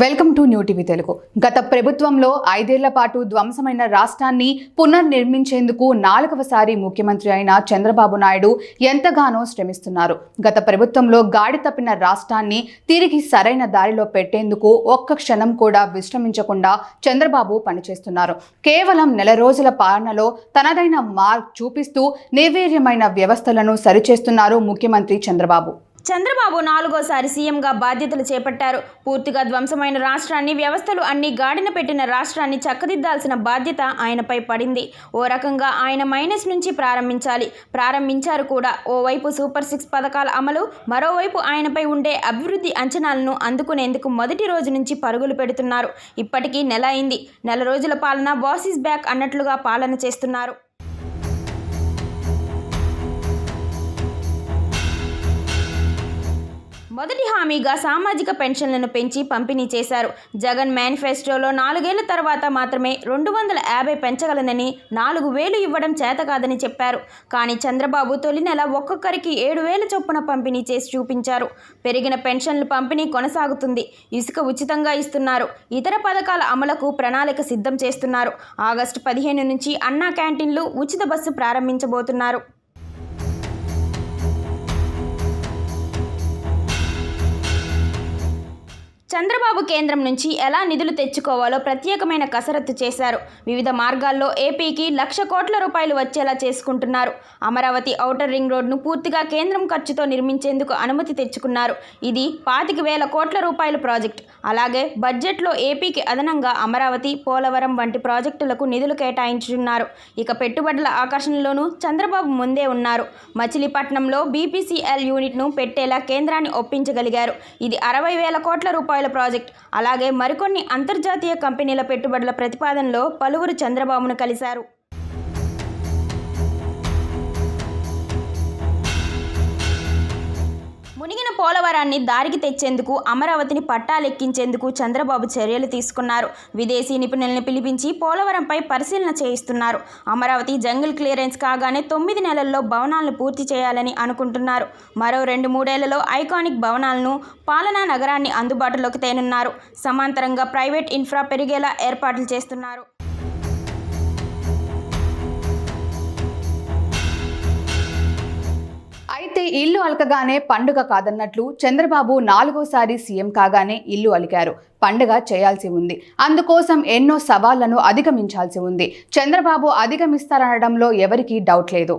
Welcome to new TV Telugu. గత ప్రభుత్వంలో ఐదేళ్ళ పాటు ధ్వంసమైన రాష్ట్రాన్ని పునర్నిర్మించేందుకు నాలుగవసారి ముఖ్యమంత్రి అయిన చంద్రబాబు నాయుడు ఎంతగానో శ్రమిస్తున్నారు. గత ప్రభుత్వంలో గాడి తప్పిన రాష్ట్రాన్ని తిరిగి సరైన దారిలో పెట్టేందుకు ఒక్క క్షణం కూడా విశ్రమించకుండా చంద్రబాబు పనిచేస్తున్నారు. కేవలం నెల రోజుల పాలనలో తనదైన మార్క్ చూపిస్తూ నిర్వీర్యమైన వ్యవస్థలను సరిచేస్తున్నారు ముఖ్యమంత్రి చంద్రబాబు. చంద్రబాబు నాలుగోసారి సీఎంగా బాధ్యతలు చేపట్టారు. పూర్తిగా ధ్వంసమైన రాష్ట్రాన్ని వ్యవస్థలు అన్ని గాడిన పెట్టిన రాష్ట్రాన్ని చక్కదిద్దాల్సిన బాధ్యత ఆయనపై పడింది. ఓ రకంగా ఆయన మైనస్ నుంచి ప్రారంభించాలి. ప్రారంభించారు కూడా. ఓవైపు సూపర్ సిక్స్ పథకాల అమలు మరోవైపు ఆయనపై ఉండే అభివృద్ధి అంచనాలను అందుకునేందుకు మొదటి రోజు నుంచి పరుగులు పెడుతున్నారు. ఇప్పటికీ నెల అయింది. నెల రోజుల పాలన బాస్ బ్యాక్ అన్నట్లుగా పాలన చేస్తున్నారు. మొదటి హామీగా సామాజిక పెన్షన్లను పెంచి పంపిణీ చేశారు. జగన్ మేనిఫెస్టోలో నాలుగేళ్ళ తర్వాత మాత్రమే రెండు వందల యాభై పెంచగలనని నాలుగు వేలు ఇవ్వడం చేతకాదని చెప్పారు. కానీ చంద్రబాబు తొలి నెల ఒక్కొక్కరికి ఏడు వేల చొప్పున పంపిణీ చేసి చూపించారు. పెరిగిన పెన్షన్లు పంపిణీ కొనసాగుతుంది. ఇసుక ఉచితంగా ఇస్తున్నారు. ఇతర పథకాల అమలుకు ప్రణాళిక సిద్ధం చేస్తున్నారు. ఆగస్టు పదిహేను నుంచి అన్నా క్యాంటీన్లు ఉచిత బస్సు ప్రారంభించబోతున్నారు. చంద్రబాబు కేంద్రం నుంచి ఎలా నిధులు తెచ్చుకోవాలో ప్రత్యేకమైన కసరత్తు చేశారు. వివిధ మార్గాల్లో ఏపీకి లక్ష కోట్ల రూపాయలు వచ్చేలా చేసుకుంటున్నారు. అమరావతి ఔటర్ రింగ్ రోడ్ను పూర్తిగా కేంద్రం ఖర్చుతో నిర్మించేందుకు అనుమతి తెచ్చుకున్నారు. ఇది పాతిక వేల కోట్ల రూపాయల ప్రాజెక్ట్. అలాగే బడ్జెట్లో ఏపీకి అదనంగా అమరావతి పోలవరం వంటి ప్రాజెక్టులకు నిధులు కేటాయించుతున్నారు ఇక పెట్టుబడుల ఆకర్షణలోనూ చంద్రబాబు ముందే ఉన్నారు. మచిలీపట్నంలో బీపీసీఎల్ యూనిట్ను పెట్టేలా కేంద్రాన్ని ఒప్పించగలిగారు. ఇది అరవై వేల కోట్ల రూపాయల ప్రాజెక్ట్. అలాగే మరికొన్ని అంతర్జాతీయ కంపెనీల పెట్టుబడుల ప్రతిపాదనలో పలువురు చంద్రబాబును కలిశారు. పోలవరాన్ని దారికి తెచ్చేందుకు అమరావతిని పట్టాలెక్కించేందుకు చంద్రబాబు చర్యలు తీసుకున్నారు. విదేశీ నిపుణులను పిలిపించి పోలవరంపై పరిశీలన చేయిస్తున్నారు. అమరావతి జంగిల్ క్లియరెన్స్ కాగానే తొమ్మిది నెలల్లో భవనాలను పూర్తి చేయాలని అనుకుంటున్నారు. మరో రెండు మూడేళ్ళలో ఐకానిక్ భవనాలను పాలనా నగరాన్ని అందుబాటులోకి తేనున్నారు. సమాంతరంగా ప్రైవేట్ ఇన్ఫ్రా పెరిగేలా ఏర్పాట్లు చేస్తున్నారు. ఇల్లు అలకగానే పండుగ కాదన్నట్లు చంద్రబాబు నాలుగోసారి సీఎం కాగానే ఇల్లు అలికారు. పండుగ చేయాల్సి ఉంది. అందుకోసం ఎన్నో సవాళ్ళను అధిగమించాల్సి ఉంది. చంద్రబాబు అధిగమిస్తారనడంలో ఎవరికీ డౌట్ లేదు.